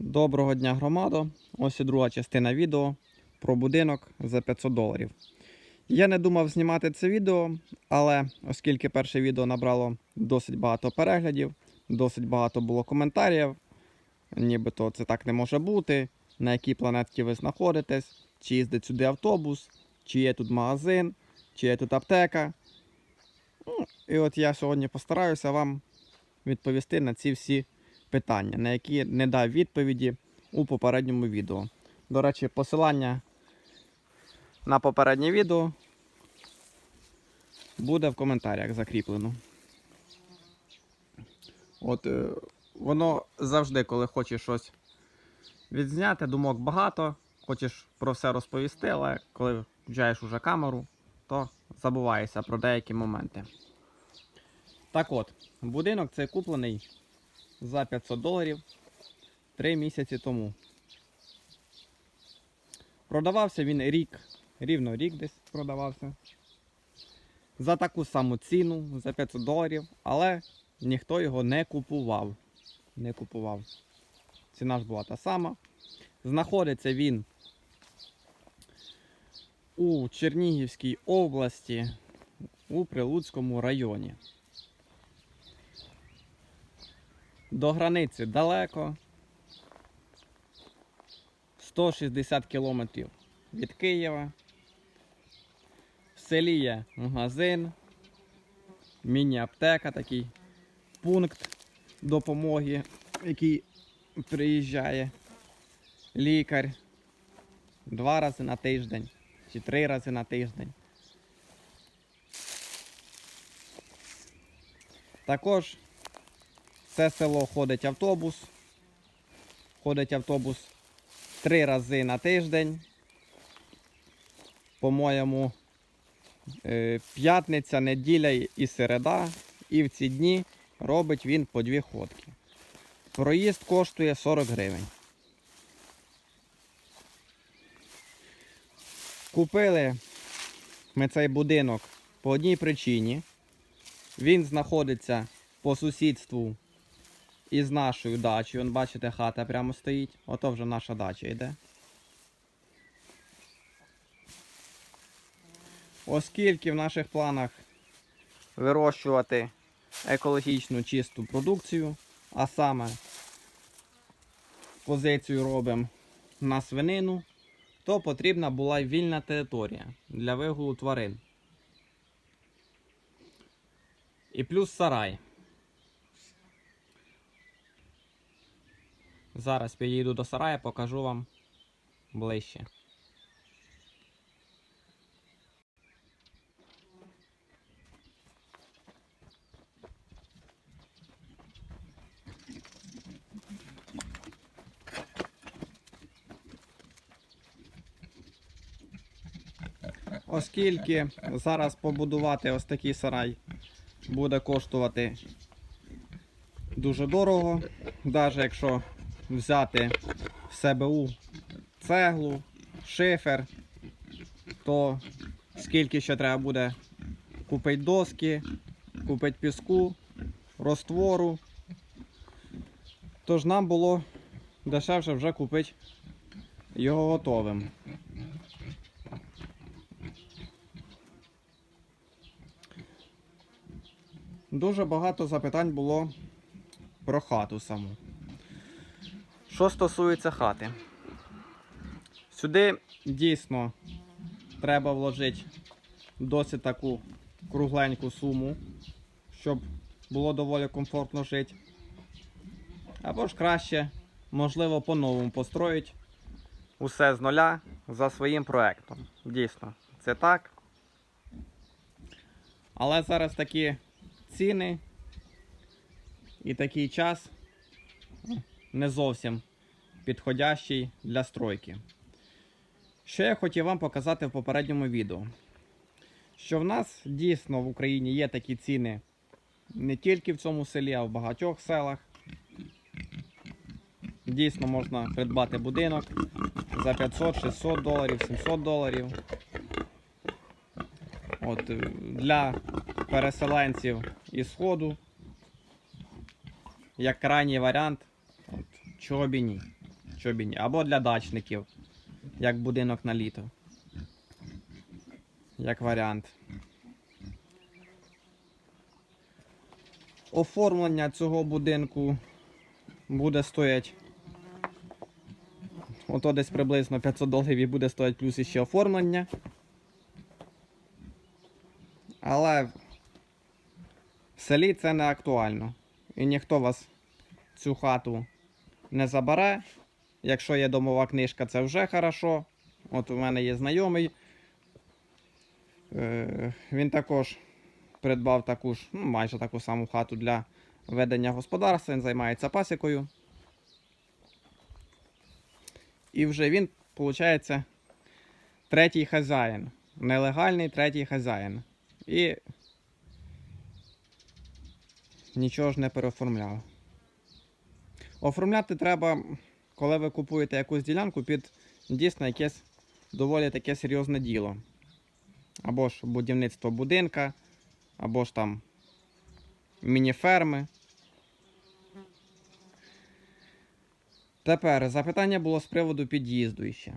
Доброго дня, громадо! Ось і друга частина відео про будинок за 500 доларів. Я не думав знімати це відео, але оскільки перше відео набрало досить багато переглядів, досить багато було коментарів, нібито це так не може бути, на якій планетці ви знаходитесь, чи їздить сюди автобус, чи є тут магазин, чи є тут аптека. Ну, і от я сьогодні постараюся вам відповісти на ці всі питання, на які не дав відповіді у попередньому відео. До речі, посилання на попереднє відео буде в коментарях закріплено. От е, воно завжди, коли хочеш щось відзняти, думок багато, хочеш про все розповісти, але коли включаєш уже камеру, то забуваєшся про деякі моменти. Так от, будинок цей куплений за 500 доларів 3 місяці тому. Продавався він рік, рівно рік десь продавався. За таку саму ціну, за 500 доларів, але ніхто його не купував. Не купував. Ціна ж була та сама. Знаходиться він у Чернігівській області, у Прилуцькому районі. До границі далеко. 160 кілометрів від Києва. В селі є магазин, міні-аптека, такий пункт допомоги, який приїжджає лікар два рази на тиждень чи три рази на тиждень. Також це село ходить автобус. Ходить автобус три рази на тиждень. По-моєму, е, п'ятниця, неділя і середа. І в ці дні робить він по дві ходки. Проїзд коштує 40 гривень. Купили ми цей будинок по одній причині. Він знаходиться по сусідству із нашою дачею. Вон, бачите, хата прямо стоїть. Ото вже наша дача йде. Оскільки в наших планах вирощувати екологічну чисту продукцію, а саме позицію робимо на свинину, то потрібна була вільна територія для вигулу тварин. І плюс сарай. Зараз підійду до сарая, покажу вам ближче. Оскільки зараз побудувати ось такий сарай буде коштувати дуже дорого, навіть якщо взяти в СБУ цеглу, шифер, то скільки ще треба буде купити доски, купити піску, розтвору. Тож нам було дешевше вже купити його готовим. Дуже багато запитань було про хату саму. Що стосується хати, сюди дійсно треба вложити досить таку кругленьку суму, щоб було доволі комфортно жити. Або ж краще, можливо, по-новому построїть усе з нуля за своїм проектом. Дійсно, це так. Але зараз такі ціни і такий час не зовсім підходящий для стройки. Що я хотів вам показати в попередньому відео? Що в нас дійсно в Україні є такі ціни не тільки в цьому селі, а в багатьох селах. Дійсно можна придбати будинок за 500, 600 доларів, 700 доларів. От, е, для переселенців із Сходу, як крайній варіант, от, чого б і ні. Чо б і ні. Або для дачників, як будинок на літо. Як варіант. Оформлення цього будинку буде стоять. Ото десь приблизно 500 доларів і буде стоять плюс іще оформлення. Але в селі це не актуально. І ніхто вас цю хату не забере. Якщо є домова книжка, це вже хорошо. От у мене є знайомий. Е, Він також придбав таку ж, ну, майже таку саму хату для ведення господарства. Він займається пасікою. І вже він, виходить, третій хазяїн. Нелегальний третій хазяїн. І нічого ж не переоформляв. Оформляти треба, коли ви купуєте якусь ділянку під дійсно якесь доволі таке серйозне діло. Або ж будівництво будинка, або ж там міні-ферми. Тепер запитання було з приводу під'їзду іще.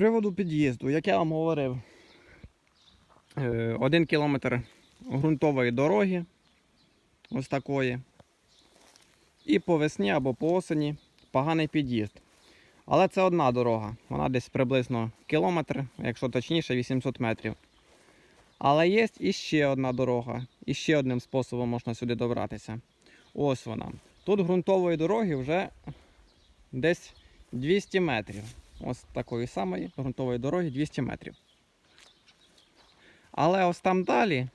Приводу під'їзду, як я вам говорив, е, один кілометр ґрунтової дороги, ось такої. І по весні або по осені поганий під'їзд. Але це одна дорога. Вона десь приблизно кілометр, якщо точніше, 800 метрів. Але є іще одна дорога. І ще одним способом можна сюди добратися. Ось вона. Тут ґрунтової дороги вже десь 200 метрів. Ось такої самої ґрунтової дороги 200 метрів. Але ось там далі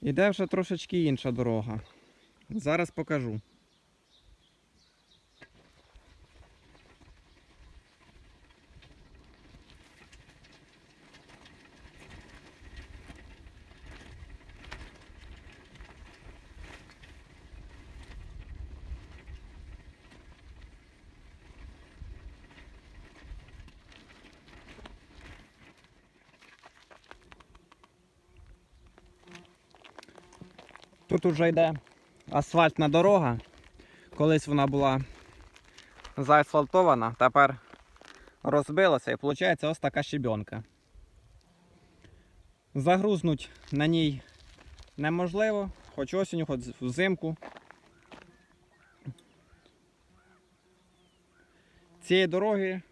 іде вже трошечки інша дорога. Зараз покажу. Тут уже йде асфальтна дорога. Колись вона була заасфальтована, тепер розбилася і виходить ось така щебенка. Загрузнуть на ній неможливо, хоч осінню, хоч взимку. Цієї дороги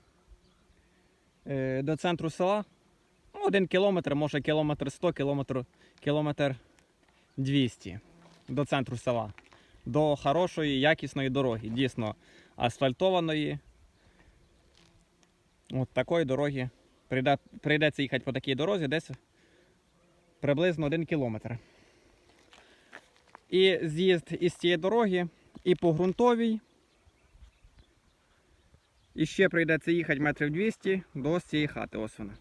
е, до центру села ну, один кілометр, може кілометр 100, кілометр, кілометр 200 до центру села. До хорошої, якісної дороги. Дійсно асфальтованої. От такої дороги. Прийде, прийдеться їхати по такій дорозі десь приблизно 1 кілометр. І з'їзд із цієї дороги і по ґрунтовій. І ще прийдеться їхати метрів 200 до цієї хати. Ось вона.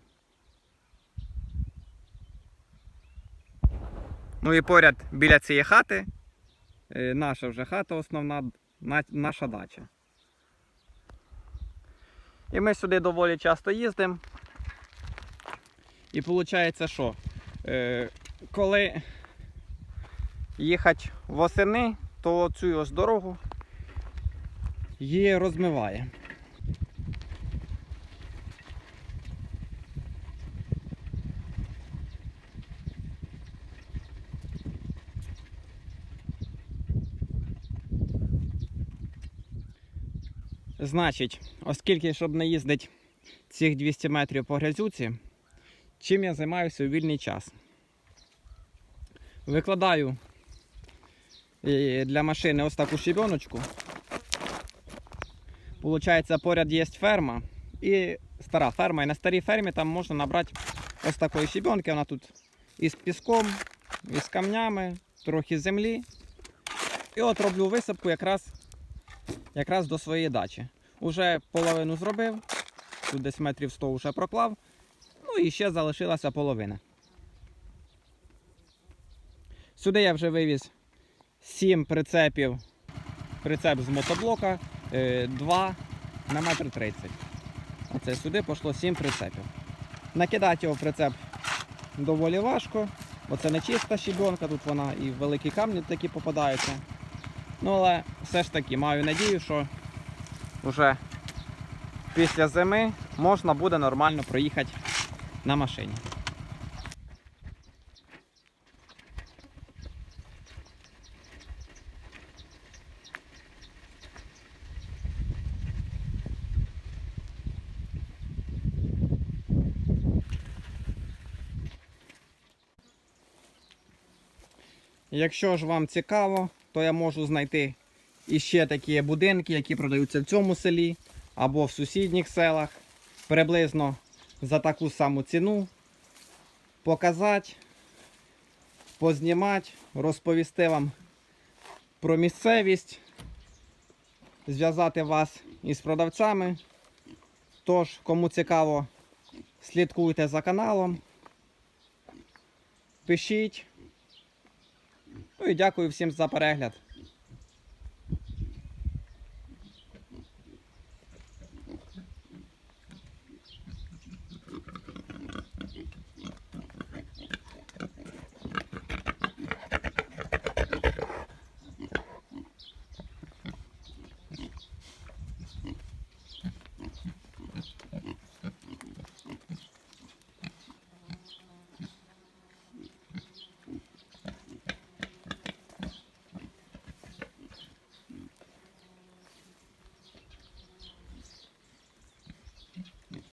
Ну і поряд біля цієї хати е, наша вже хата основна, наша дача. І ми сюди доволі часто їздимо. І виходить, що е, коли їхати восени, то цю ось дорогу її розмиває. Значить, оскільки, щоб не їздити цих 200 метрів по грязюці, чим я займаюся у вільний час? Викладаю е, для машини ось таку щебеночку. Получається, поряд є ферма і стара ферма. І на старій фермі там можна набрати ось такої щебенки. Вона тут із піском, із камнями, трохи землі. І от роблю висипку якраз якраз до своєї дачі. Уже половину зробив, тут десь метрів 100 вже проклав, ну і ще залишилася половина. Сюди я вже вивіз 7 прицепів, прицеп з мотоблока, 2 на метр 30. Оце сюди пішло 7 прицепів. Накидати його прицеп доволі важко, бо це не чиста щебенка, тут вона і великі камні такі попадаються. Ну, але все ж таки маю надію, що вже після зими можна буде нормально проїхати на машині. Якщо ж вам цікаво, то я можу знайти іще такі будинки, які продаються в цьому селі або в сусідніх селах, приблизно за таку саму ціну. Показати, познімати, розповісти вам про місцевість, зв'язати вас із продавцями. Тож, кому цікаво, слідкуйте за каналом, пишіть. Ну і дякую всім за перегляд.